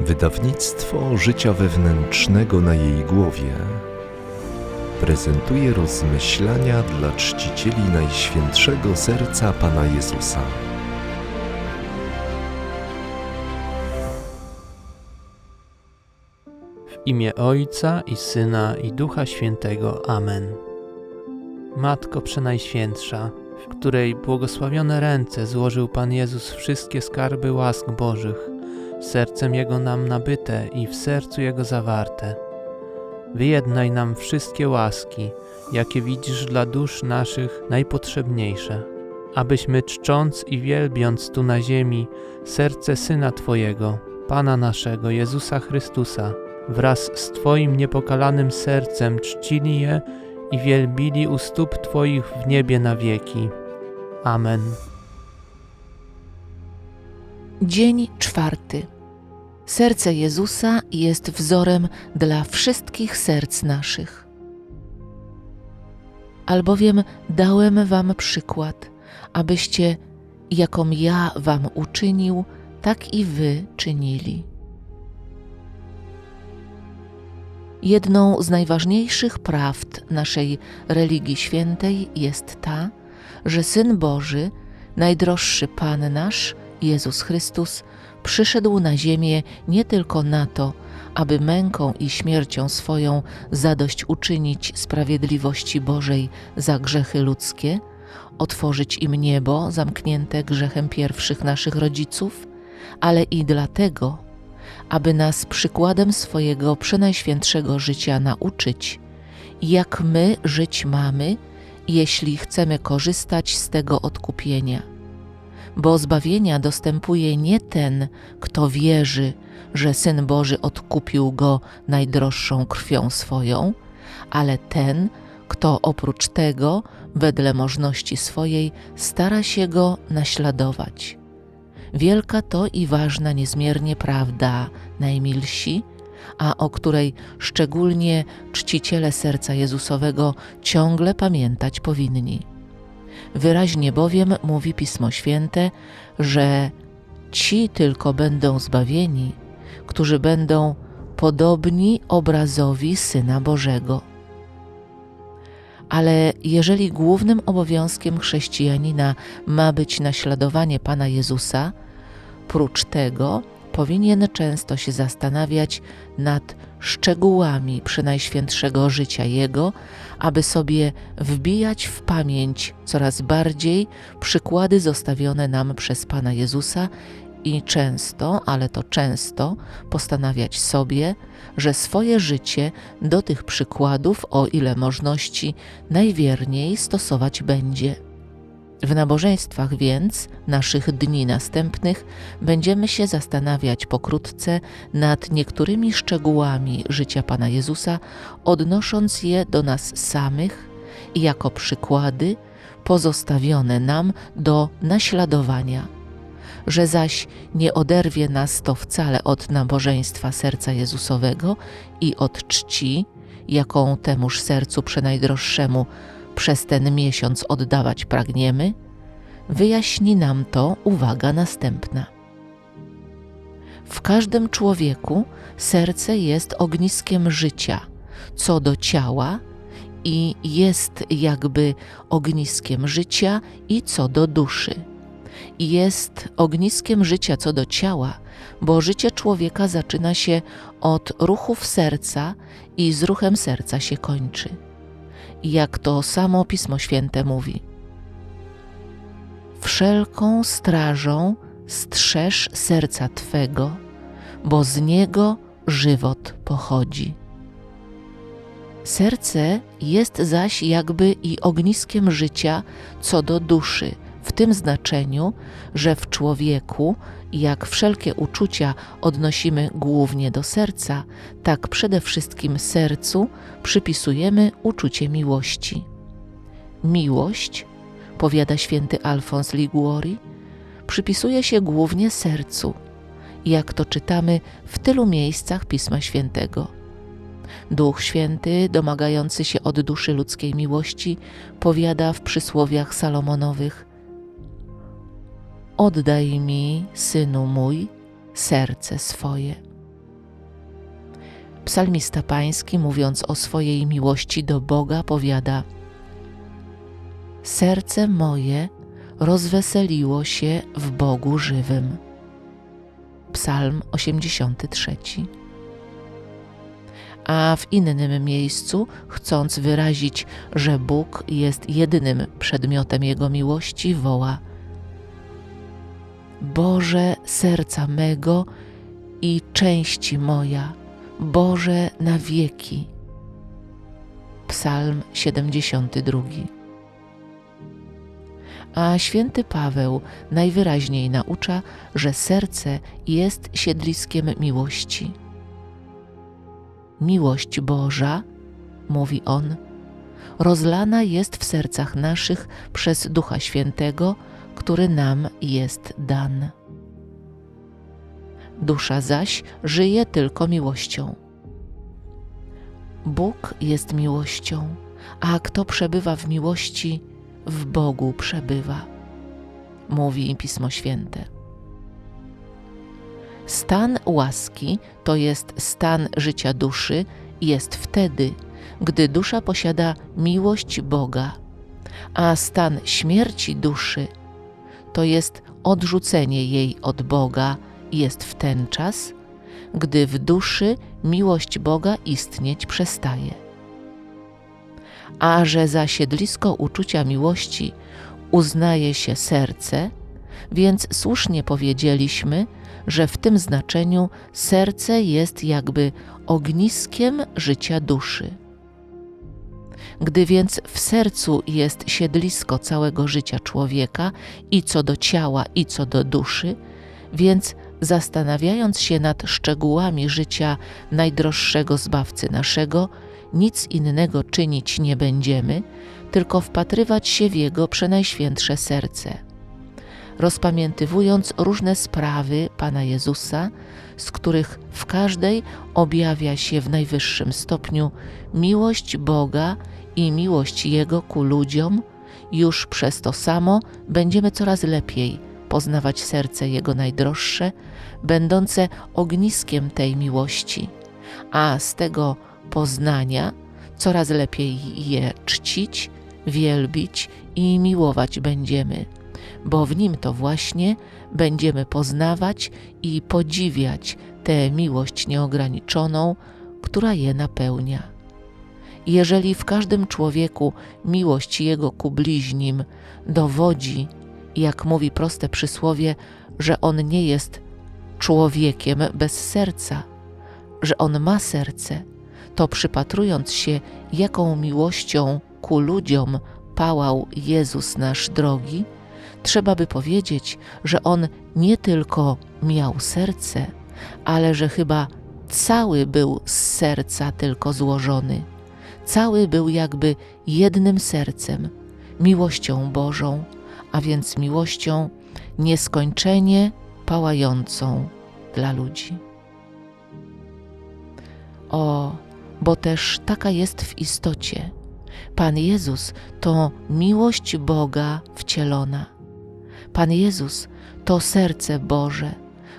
Wydawnictwo życia wewnętrznego na jej głowie prezentuje rozmyślania dla czcicieli Najświętszego Serca Pana Jezusa. W imię Ojca i Syna i Ducha Świętego. Amen. Matko Przenajświętsza, w której błogosławione ręce złożył Pan Jezus wszystkie skarby łask Bożych, sercem Jego nam nabyte i w sercu Jego zawarte. Wyjednaj nam wszystkie łaski, jakie widzisz dla dusz naszych najpotrzebniejsze, abyśmy czcząc i wielbiąc tu na ziemi serce Syna Twojego, Pana naszego, Jezusa Chrystusa, wraz z Twoim niepokalanym sercem czcili je i wielbili u stóp Twoich w niebie na wieki. Amen. Dzień czwarty. Serce Jezusa jest wzorem dla wszystkich serc naszych. Albowiem dałem wam przykład, abyście, jakom ja wam uczynił, tak i wy czynili. Jedną z najważniejszych prawd naszej religii świętej jest ta, że Syn Boży, najdroższy Pan nasz, Jezus Chrystus, przyszedł na ziemię nie tylko na to, aby męką i śmiercią swoją zadość uczynić sprawiedliwości Bożej za grzechy ludzkie, otworzyć im niebo zamknięte grzechem pierwszych naszych rodziców, ale i dlatego, aby nas przykładem swojego przenajświętszego życia nauczyć, jak my żyć mamy, jeśli chcemy korzystać z tego odkupienia. Bo zbawienia dostępuje nie ten, kto wierzy, że Syn Boży odkupił go najdroższą krwią swoją, ale ten, kto oprócz tego, wedle możności swojej, stara się go naśladować. Wielka to i ważna niezmiernie prawda, najmilsi, a o której szczególnie czciciele serca Jezusowego ciągle pamiętać powinni. Wyraźnie bowiem mówi Pismo Święte, że ci tylko będą zbawieni, którzy będą podobni obrazowi Syna Bożego. Ale jeżeli głównym obowiązkiem chrześcijanina ma być naśladowanie Pana Jezusa, prócz tego powinien często się zastanawiać nad szczegółami przynajświętszego życia Jego, aby sobie wbijać w pamięć coraz bardziej przykłady zostawione nam przez Pana Jezusa i często, ale to często, postanawiać sobie, że swoje życie do tych przykładów, o ile możności, najwierniej stosować będzie. W nabożeństwach więc naszych dni następnych będziemy się zastanawiać pokrótce nad niektórymi szczegółami życia Pana Jezusa, odnosząc je do nas samych jako przykłady pozostawione nam do naśladowania. Że zaś nie oderwie nas to wcale od nabożeństwa serca Jezusowego i od czci, jaką temuż sercu przenajdroższemu przez ten miesiąc oddawać pragniemy, wyjaśni nam to uwaga następna. W każdym człowieku serce jest ogniskiem życia, co do ciała, i jest jakby ogniskiem życia i co do duszy. Jest ogniskiem życia co do ciała, bo życie człowieka zaczyna się od ruchów serca i z ruchem serca się kończy jak to samo Pismo Święte mówi. Wszelką strażą strzeż serca Twego, bo z niego żywot pochodzi. Serce jest zaś jakby i ogniskiem życia co do duszy, w tym znaczeniu, że w człowieku, jak wszelkie uczucia odnosimy głównie do serca, tak przede wszystkim sercu przypisujemy uczucie miłości. Miłość, powiada święty Alfons Liguori, przypisuje się głównie sercu, jak to czytamy w tylu miejscach Pisma Świętego. Duch Święty, domagający się od duszy ludzkiej miłości, powiada w przysłowiach Salomonowych: Oddaj mi, synu mój, serce swoje. Psalmista Pański, mówiąc o swojej miłości do Boga, powiada: Serce moje rozweseliło się w Bogu żywym. Psalm 83. A w innym miejscu, chcąc wyrazić, że Bóg jest jedynym przedmiotem jego miłości, woła: Boże serca mego i części moja, Boże na wieki. Psalm 72. A święty Paweł najwyraźniej naucza, że serce jest siedliskiem miłości. Miłość Boża, mówi on, rozlana jest w sercach naszych przez Ducha Świętego, który nam jest dan. Dusza zaś żyje tylko miłością. Bóg jest miłością, a kto przebywa w miłości, w Bogu przebywa, mówi Pismo Święte. Stan łaski, to jest stan życia duszy, jest wtedy, gdy dusza posiada miłość Boga, a stan śmierci duszy, to jest odrzucenie jej od Boga, jest w ten czas, gdy w duszy miłość Boga istnieć przestaje. A że za siedlisko uczucia miłości uznaje się serce, więc słusznie powiedzieliśmy, że w tym znaczeniu serce jest jakby ogniskiem życia duszy. Gdy więc w sercu jest siedlisko całego życia człowieka i co do ciała, i co do duszy, więc zastanawiając się nad szczegółami życia najdroższego zbawcy naszego, nic innego czynić nie będziemy, tylko wpatrywać się w jego przenajświętsze serce. Rozpamiętywując różne sprawy Pana Jezusa, z których w każdej objawia się w najwyższym stopniu miłość Boga i miłość Jego ku ludziom, już przez to samo będziemy coraz lepiej poznawać serce Jego najdroższe, będące ogniskiem tej miłości, a z tego poznania coraz lepiej je czcić, wielbić i miłować będziemy, bo w nim to właśnie będziemy poznawać i podziwiać tę miłość nieograniczoną, która je napełnia. Jeżeli w każdym człowieku miłość jego ku bliźnim dowodzi, jak mówi proste przysłowie, że on nie jest człowiekiem bez serca, że on ma serce, to przypatrując się, jaką miłością ku ludziom pałał Jezus nasz drogi, trzeba by powiedzieć, że on nie tylko miał serce, ale że chyba cały był z serca tylko złożony. Cały był jakby jednym sercem, miłością Bożą, a więc miłością nieskończenie pałającą dla ludzi. O, bo też taka jest w istocie. Pan Jezus to miłość Boga wcielona. Pan Jezus to serce Boże,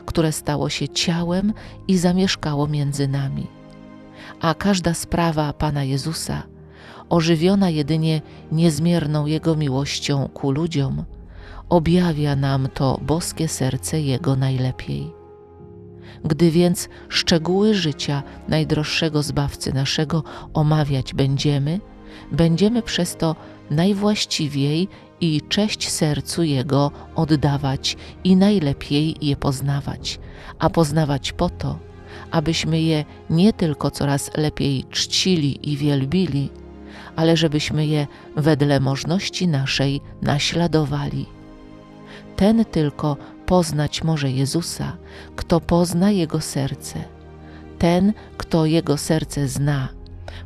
które stało się ciałem i zamieszkało między nami. A każda sprawa Pana Jezusa, ożywiona jedynie niezmierną Jego miłością ku ludziom, objawia nam to boskie serce Jego najlepiej. Gdy więc szczegóły życia najdroższego Zbawcy naszego omawiać będziemy, będziemy przez to najwłaściwiej i cześć sercu Jego oddawać i najlepiej je poznawać, a poznawać po to, abyśmy je nie tylko coraz lepiej czcili i wielbili, ale żebyśmy je wedle możności naszej naśladowali. Ten tylko poznać może Jezusa, kto pozna Jego serce. Ten, kto Jego serce zna,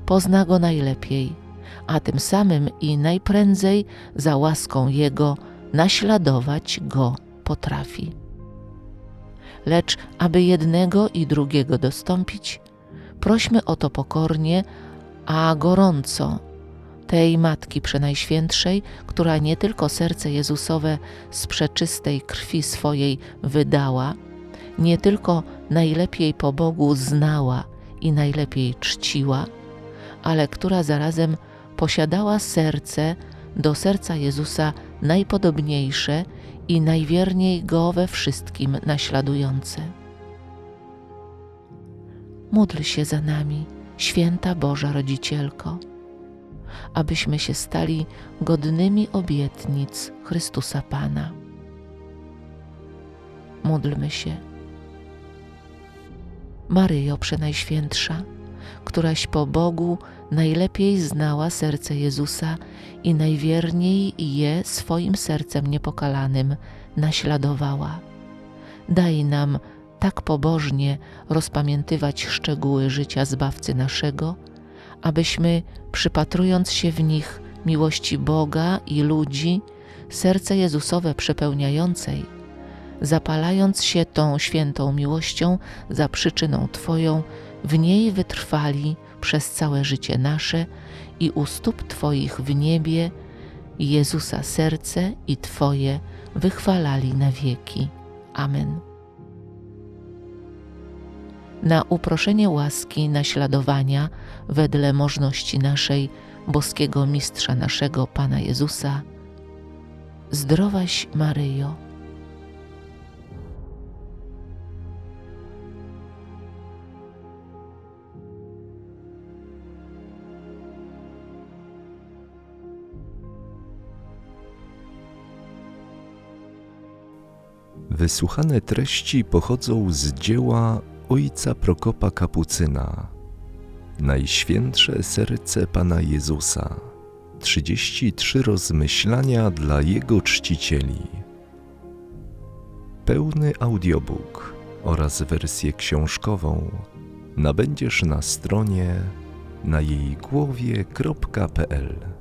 pozna Go najlepiej, a tym samym i najprędzej za łaską Jego naśladować Go potrafi. Lecz aby jednego i drugiego dostąpić, prośmy o to pokornie, a gorąco tej Matki Przenajświętszej, która nie tylko serce Jezusowe z przeczystej krwi swojej wydała, nie tylko najlepiej po Bogu znała i najlepiej czciła, ale która zarazem posiadała serce do serca Jezusa najpodobniejsze i najwierniej go we wszystkim naśladujące. Módl się za nami, święta Boża Rodzicielko, abyśmy się stali godnymi obietnic Chrystusa Pana. Módlmy się. Maryjo Przenajświętsza, któraś po Bogu najlepiej znała serce Jezusa i najwierniej je swoim sercem niepokalanym naśladowała. Daj nam tak pobożnie rozpamiętywać szczegóły życia Zbawcy naszego, abyśmy, przypatrując się w nich miłości Boga i ludzi, serce Jezusowe przepełniającej, zapalając się tą świętą miłością za przyczyną Twoją, w niej wytrwali przez całe życie nasze i u stóp Twoich w niebie Jezusa serce i Twoje wychwalali na wieki. Amen. Na uproszenie łaski naśladowania wedle możności naszej, boskiego mistrza naszego Pana Jezusa, zdrowaś Maryjo. Wysłuchane treści pochodzą z dzieła ojca Prokopa Kapucyna. Najświętsze serce Pana Jezusa. 33 rozmyślania dla Jego czcicieli. Pełny audiobook oraz wersję książkową nabędziesz na stronie na jej głowie.pl.